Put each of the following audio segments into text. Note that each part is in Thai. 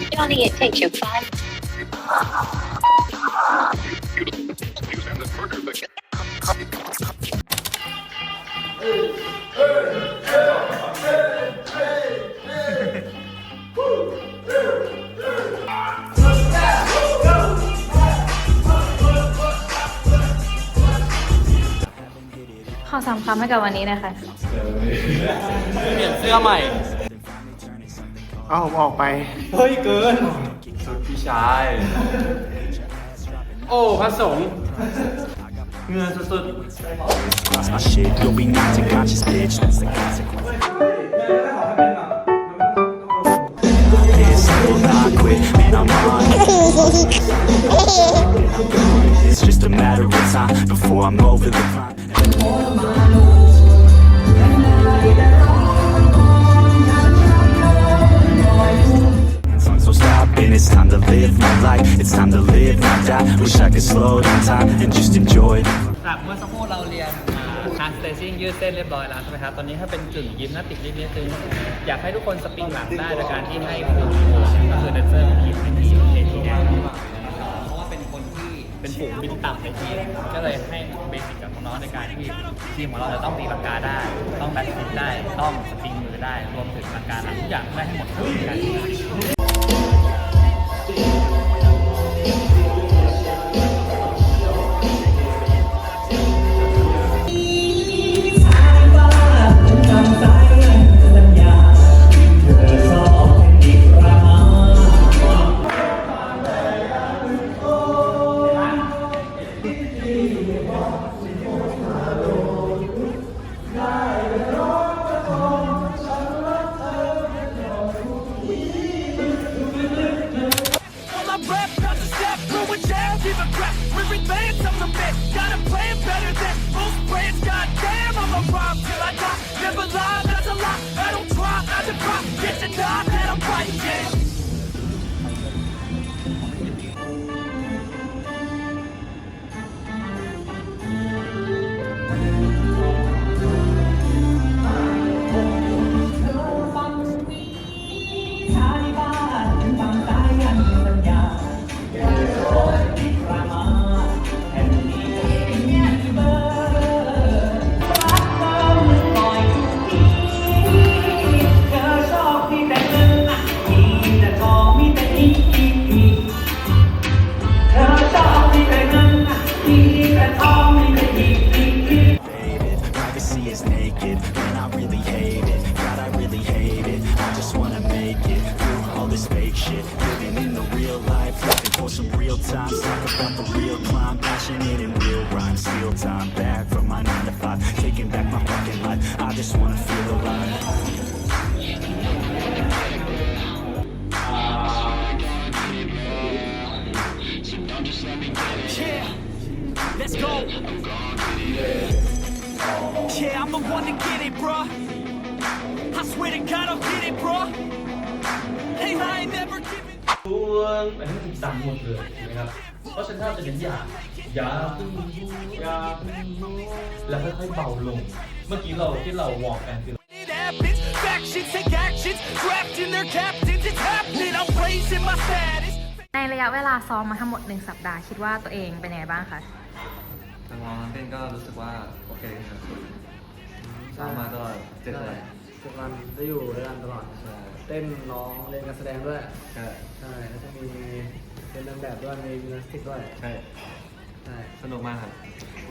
It only it takes you five. อสามคำให้กับวันนี้นะคะเปลี่ยนเสื้อใหม่ เอาผมออกไป เฮ้ยเกิน สุดพี่ชาย โอ้พระสงฆ์เงื่อสุด Cross my shit, you'll be knocked unconscious, bitch. That's the consequence. This I will not quit, man. I'm on. it. It's just a matter of time before I'm over the prime. It's time to live my life. It's time to live, not die. Wish I could slow down time and just enjoy. จากเมื่อสักครู่เราเรียนคาสเตซิ่งยืดเส้นเรียบร้อยแล้วใช่ไหมครับตอนนี้ถ้าเป็นกึ่งยิมนาสติกนิดนิดนึงอยากให้ทุกคนสปริงหลังได้โดยการที่ให้ครูก็คือแดนเซอร์ทีมให้ทีมเอทีแดน เป็นฝูงบินต่ำในทีมก็เลยให้เบสิกกับน้องๆในการที่ทีมของเราจะต้องตีปากกาได้ ต้องแบ็คฟิตได้ ต้องสปริงมือได้ รวมถึงปากกาหลังทุกอย่างได้ให้หมดทั้งกา some real time. Talk about the real climb, passionate in real rhyme. Steal time back from my nine to five, taking back my fucking life. I just wanna feel alive. Yeah, let's go. Yeah, I'm the one to get it, bruh. I swear to God, I'll get it, bruh. Hey, I ain't never giving. ตัวอันนี้ถูกสั่งหมดเลยถูกไหมครับ เพราะฉะนั้นถ้าจะเป็นอย่าอย่าเพึ่งรู้อย่าเพึ่งรู้แล้วค่อยๆเบาลง เมื่อกี้เราที่เราวอร์มกันคือ It happens. Factions take actions. Drafting their captains. It's happening. I'm raising my status. ในระยะเวลาซ้อมมาทั้งหมด1สัปดาห์คิดว่าตัวเองเป็นยังไงบ้างคะจังหวะเต้นก็รู้สึกว่า โอเคครับซ้อมมาตลอดเจ็ดวั นทุกวันได้อยู่ด้วยกันตลอด ใช่เต้นร้องเรียนการแสดงด้วย ใช่ใช่แล้วก็มีเป็นนางแบบด้วยมียิมนาสติกด้วย ใช่ใช่ สนุกมากครับ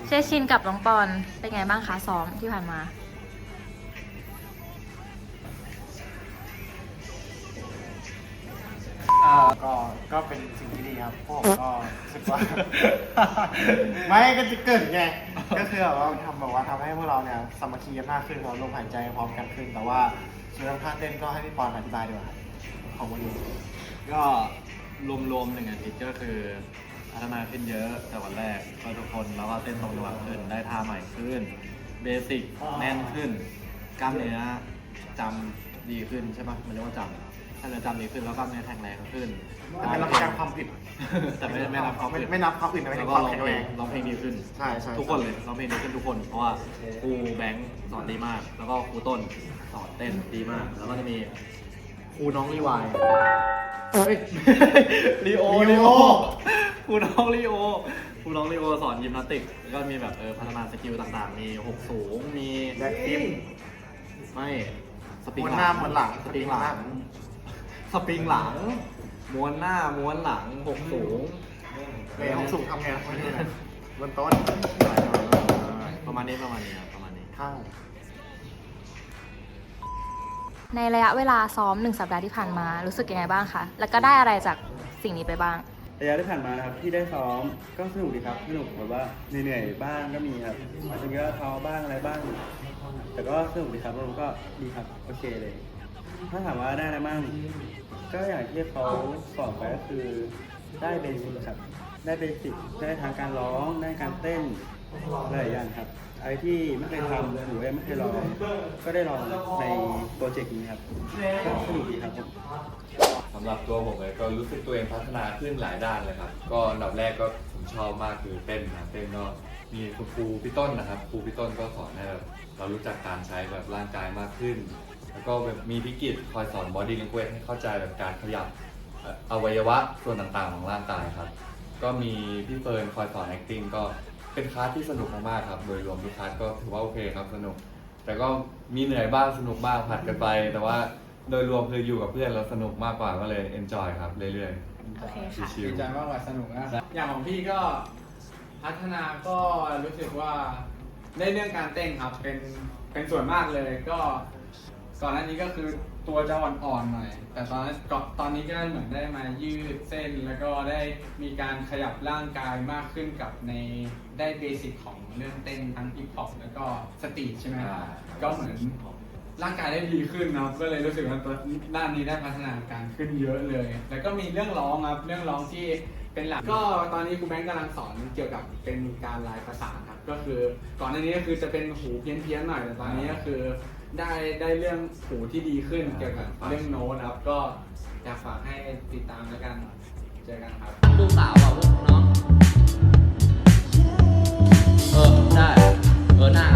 เชชินกับน้องปอนเป็นไงบ้างคะซ้อมที่ผ่านมา ก็ก็เป็นสิ่งที่ดีครับพวกผมก็รู้สึกว่า ไม่ก็จะเกิดไงก็คือแบบว่าทำแบบว่าทำให้พวกเราเนี่ยสามัคคีกันมากขึ้นเราลมหายใจพร้อมกันขึ้น แต่ว่าส่วนเรื่องท่าเต้นก็ให้พี่ปอนอธิบายดีกว่าครับของวันนี้ก็รวมๆหนึ่งอาทิตย์ก็คือพัฒนาขึ้นเยอะแต่วันแรกก็ทุกคนแล้วก็เต้นตรงจังหวะขึ้นได้ท่าใหม่ขึ้น เบสิกแน่นขึ้น กล้ามเนื้อจำดีขึ้นใช่ปะมันเรียกว่าจำ ถ้าเนื้อจำดีขึ้นแล้วก็เนื้อแข็งแรงขึ้นแต่ไม่รับประกันความผิด แต่ไม่ไม่รับความไม่ผิดไม่นับความอื่นไม่แล้ถึวงก็ความร้องแข็งเพแรลงง ร้องเพลงดีขึ้น ใช่ใช่ ทุกคนเลยร้องเพลงดีขึ้นทุกคน เพราะว่าครูแบงค์สอนดีมาก แล้วก็ครูต้นสอนเต้นดีมาก แล้วก็จะมีครูน้องรีวายเฮ้ย ลีโอลีโอ ครูน้องลีโอครูน้องลีโอสอนยิมนาสติก แล้วก็มีแบบเออพัฒนาสกิลต่างๆ มีหกสูง มีแบ็คทิป ไม่ สปริงม้วนหหน้าลังม้วนหลังสปริงหลัง สปริงหลัง ม้วนหน้า ม้วนหลังหกสูงเลยห้องสูงทำไงนะไม่รู้นะบนโต๊ะประมาณนี้ประมาณนี้ครับประมาณนี้ข้างในระยะเวลาซ้อมหนึ่งสัปดาห์ที่ผ่านมา รู้สึกยังไงบ้างคะ แล้วก็ได้อะไรจากสิ่งนี้ไปบ้าง ระยะที่ผ่านมานะครับที่ได้ซ้อมก็สนุกดีครับ สนุกแบบว่าเหนื่อยๆบ้างก็มีครับบางทีก็ท้อบ้างอะไรบ้าง แต่ก็สนุกดีครับแล้วก็ดีครับโอเคเลย ถ้าถามว่าได้อะไรบ้างก็อย่างที่เขาสอนไปก็คือได้เบสิกครับ ได้เบสิกได้ทางการร้อง ได้การเต้นหลายอย่างครับไอะไรที่ไม่เคยทำหรือว่าไม่เคยลองก็ได้ลองในโปรเจกต์นี้ครับก็สนุกดีครับผมสำหรับตัวผมเลยก็รู้สึกตัวเองพัฒนาขึ้นหลายด้านเลยครับ ก็อันดับแรกก็ผมชอบมากคือเต้นนะเต้นก็มีคุณครูพี่ต้นนะครับครูพี่ต้นก็สอนให้แบบเรารู้จักการใช้แบบร่างกายมากขึ้น แล้วก็แบบมีพิกิจคอยสอน body language ให้เข้าใจแบบการขยับเอ่ออวัยวะส่วนต่างๆของร่างกายครับ ก็มีพี่เฟิร์นคอยสอน acting ก็เป็นคลาสที่สนุกมากๆครับ โดยรวมทุกคลาสก็ถือว่าโอเคครับสนุก แต่ก็มีเหนื่อยบ้างสนุกบ้างผัดกันไป แต่ว่าโดยรวมคืออยู่กับเพื่อนแล้วสนุกมากกว่าก็เลย enjoy ครับเรื่อยโอเคค่ะๆชิดีวใจมากกว่าสนุกนะอย่างของพี่ก็พัฒนาก็รู้สึกว่าได้เรื่องการเต้นครับเป็นเป็นส่วนมากเลยก็ ก่อนหน้านี้ก็คือตัวจะอ่อนๆหน่อย แต่ตอนนั้นก็ตอนนี้ก็เหมือนได้มายืดเส้น แล้วก็ได้มีการขยับร่างกายมากขึ้นกับในได้เบสิกของเรื่องเต้นทั้งฮิปฮอปแล้วก็สตรีทใช่ไหมครับก็เหมือนร่างกายได้ดีขึ้นนะครับก็เลยรู้สึกว่าด้านนี้ได้พัฒนาการขึ้นเยอะเลย แล้วก็มีเรื่องร้องครับเรื่องร้องที่ เป็นหลัก ก็ตอนนี้ครูแบงค์กำลังสอนเกี่ยวกับเป็นการลายประสานครับ ก็คือก่อนหน้านี้ก็คือจะเป็นหูเพี้ยนเพี้ยนๆหน่อยแต่ตอนนี้ก็คือได้ได้เรื่องหูที่ดีขึ้นเกี่ยวกับเรื่องโน้ตครับ ก็อยากฝากให้ติดตามแล้วกัน เจอกันครับ ลูกสาวอะพวกน้อง เออ ได้ เออหน้า